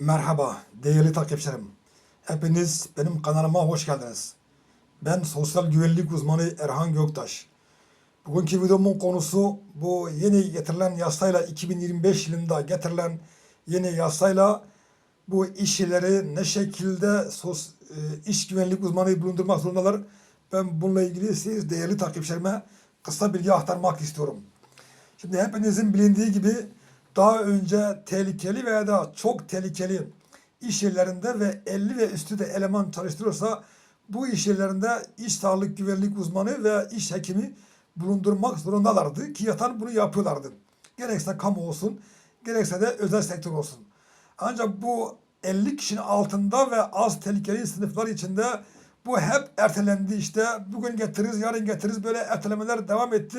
Merhaba değerli takipçilerim. Hepiniz benim kanalıma hoş geldiniz. Ben sosyal güvenlik uzmanı Erhan Göktaş. Bugünkü videomun konusu bu yeni getirilen yasayla 2025 yılında getirilen yeni yasayla bu iş yerleri ne şekilde sos, e, iş güvenlik uzmanı bulundurmak zorundalar. Ben bununla ilgili siz değerli takipçilerime kısa bilgi aktarmak istiyorum. Şimdi hepinizin bilindiği gibi daha önce tehlikeli veya da çok tehlikeli iş yerlerinde ve 50 ve üstü de eleman çalıştırıyorsa bu iş yerlerinde iş sağlık güvenlik uzmanı veya iş hekimi bulundurmak zorundalardı ki yatan bunu yapıyorlardı. Gerekse kamu olsun, gerekse de özel sektör olsun. Ancak bu 50 kişinin altında ve az tehlikeli sınıflar içinde bu hep ertelendi işte. Bugün getiririz, yarın getiririz böyle ertelemeler devam etti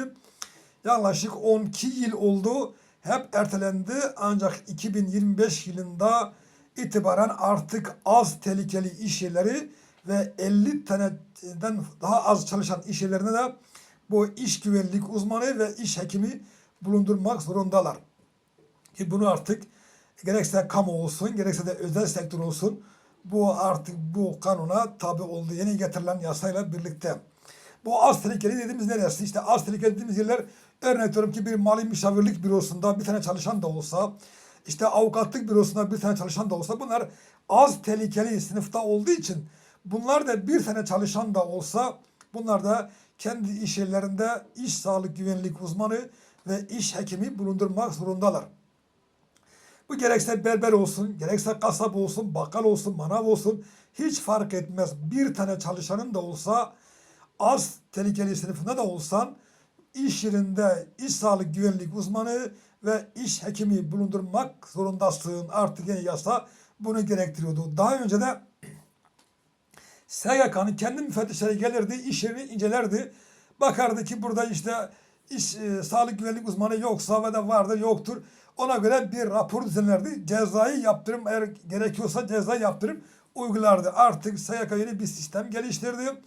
yaklaşık 12 yıl oldu. Hep ertelendi ancak 2025 yılında itibaren artık az tehlikeli iş yerleri ve 50 taneden daha az çalışan iş yerlerine de bu iş güvenlik uzmanı ve iş hekimi bulundurmak zorundalar. Ki bunu artık gerekse kamu olsun gerekse de özel sektör olsun bu artık bu kanuna tabi oldu yeni getirilen yasayla birlikte. Bu az tehlikeli dediğimiz neresi? İşte az tehlikeli dediğimiz yerler örnek veriyorum ki bir mali müşavirlik bürosunda bir tane çalışan da olsa işte avukatlık bürosunda bir tane çalışan da olsa bunlar az tehlikeli sınıfta olduğu için bunlar da bir tane çalışan da olsa bunlar da kendi iş yerlerinde iş sağlık güvenlik uzmanı ve iş hekimi bulundurmak zorundalar. Bu gerekse berber olsun, gerekse kasap olsun, bakkal olsun, manav olsun hiç fark etmez. Bir tane çalışanın da olsa az tehlikeli sınıfında da olsan iş yerinde iş sağlık güvenlik uzmanı ve iş hekimi bulundurmak zorundasın. Artık yeni yasa bunu gerektiriyordu. Daha önce de SGK'nın kendi müfettişleri gelirdi, iş yerini incelerdi. Bakardı ki burada işte iş e, sağlık güvenlik uzmanı yoksa ve de vardır yoktur. Ona göre bir rapor düzenlerdi. Cezai yaptırım eğer gerekiyorsa ceza yaptırım uygulardı. Artık SGK yeni bir sistem geliştirdi.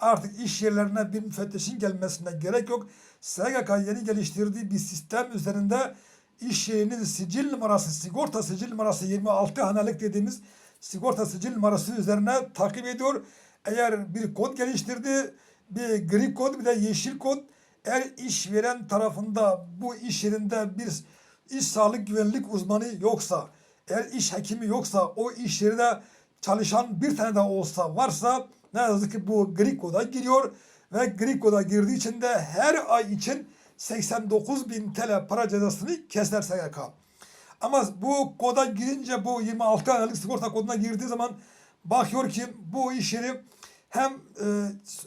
Artık iş yerlerine bir müfettişin gelmesine gerek yok. SGK yeni geliştirdiği bir sistem üzerinde iş yerinin sicil numarası, sigorta sicil numarası 26 hanelik dediğimiz sigorta sicil numarası üzerine takip ediyor. Eğer bir kod geliştirdi, bir gri kod bir de yeşil kod. Eğer işveren tarafında bu iş yerinde bir iş sağlık güvenlik uzmanı yoksa, eğer iş hekimi yoksa o iş yerinde çalışan bir tane de olsa varsa ne yazık ki bu gri koda giriyor ve gri koda girdiği için de her ay için 89 bin TL para cezasını keser SGK. Ama bu koda girince bu 26 aylık sigorta koduna girdiği zaman bakıyor ki bu iş yeri hem e,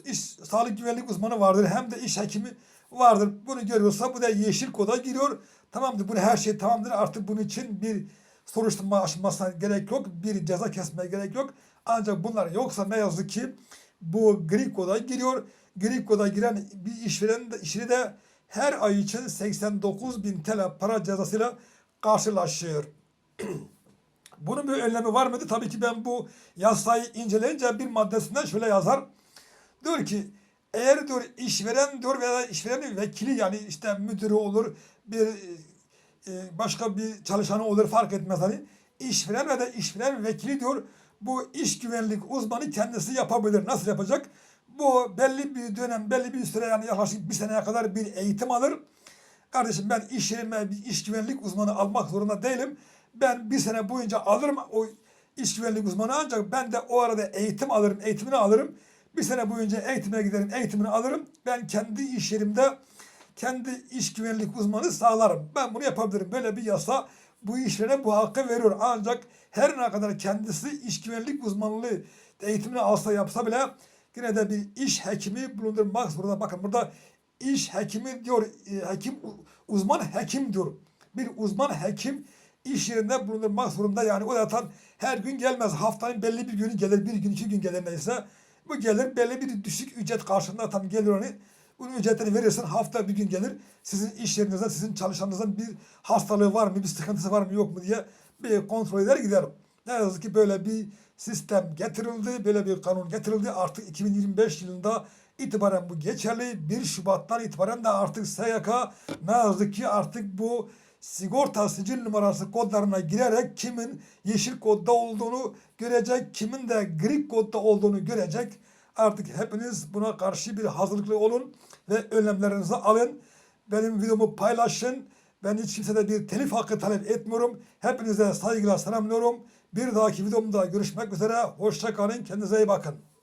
iş sağlık güvenlik uzmanı vardır hem de iş hekimi vardır. Bunu görüyorsa bu da yeşil koda giriyor. Tamamdır bunu her şey tamamdır artık bunun için bir soruşturma açılmasına gerek yok. Bir ceza kesmeye gerek yok. Ancak bunlar yoksa ne yazık ki bu gri koda giriyor. Gri koda giren bir işveren de, işini de her ay için 89 bin TL para cezasıyla karşılaşıyor. Bunun bir önlemi var mıydı? Tabii ki ben bu yasayı inceleyince bir maddesinden şöyle yazar. Diyor ki eğer diyor işveren diyor veya işverenin vekili yani işte müdürü olur bir başka bir çalışanı olur fark etmez hani işveren ve de işveren vekili diyor bu iş güvenlik uzmanı kendisi yapabilir. Nasıl yapacak? Bu belli bir dönem, belli bir süre yani yaklaşık bir seneye kadar bir eğitim alır. Kardeşim ben iş yerime bir iş güvenlik uzmanı almak zorunda değilim. Ben bir sene boyunca alırım o iş güvenlik uzmanı ancak ben de o arada eğitim alırım, eğitimini alırım. Bir sene boyunca eğitime giderim, eğitimini alırım. Ben kendi iş yerimde kendi iş güvenlik uzmanı sağlarım. Ben bunu yapabilirim. Böyle bir yasa bu işlere bu hakkı veriyor. Ancak her ne kadar kendisi iş güvenlik uzmanlığı eğitimini alsa yapsa bile yine de bir iş hekimi bulundurmak zorunda. Bakın burada iş hekimi diyor, e, hekim uzman hekim diyor. Bir uzman hekim iş yerinde bulundurmak zorunda. Yani o zaten her gün gelmez. Haftanın belli bir günü gelir, bir gün iki gün gelir neyse. Bu gelir belli bir düşük ücret karşılığında tam gelir onu. Bunun ücretini verirsin hafta bir gün gelir. Sizin iş yerinizde, sizin çalışanınızın bir hastalığı var mı, bir sıkıntısı var mı yok mu diye bir kontrol eder gider. Ne yazık ki böyle bir sistem getirildi, böyle bir kanun getirildi. Artık 2025 yılında itibaren bu geçerli. 1 Şubat'tan itibaren de artık SYK ne yazık ki artık bu sigorta sicil numarası kodlarına girerek kimin yeşil kodda olduğunu görecek, kimin de gri kodda olduğunu görecek. Artık hepiniz buna karşı bir hazırlıklı olun ve önlemlerinizi alın. Benim videomu paylaşın. Ben hiç kimsede bir telif hakkı talep etmiyorum. Hepinize saygıyla selamlıyorum. Bir dahaki videomda görüşmek üzere. Hoşça kalın. Kendinize iyi bakın.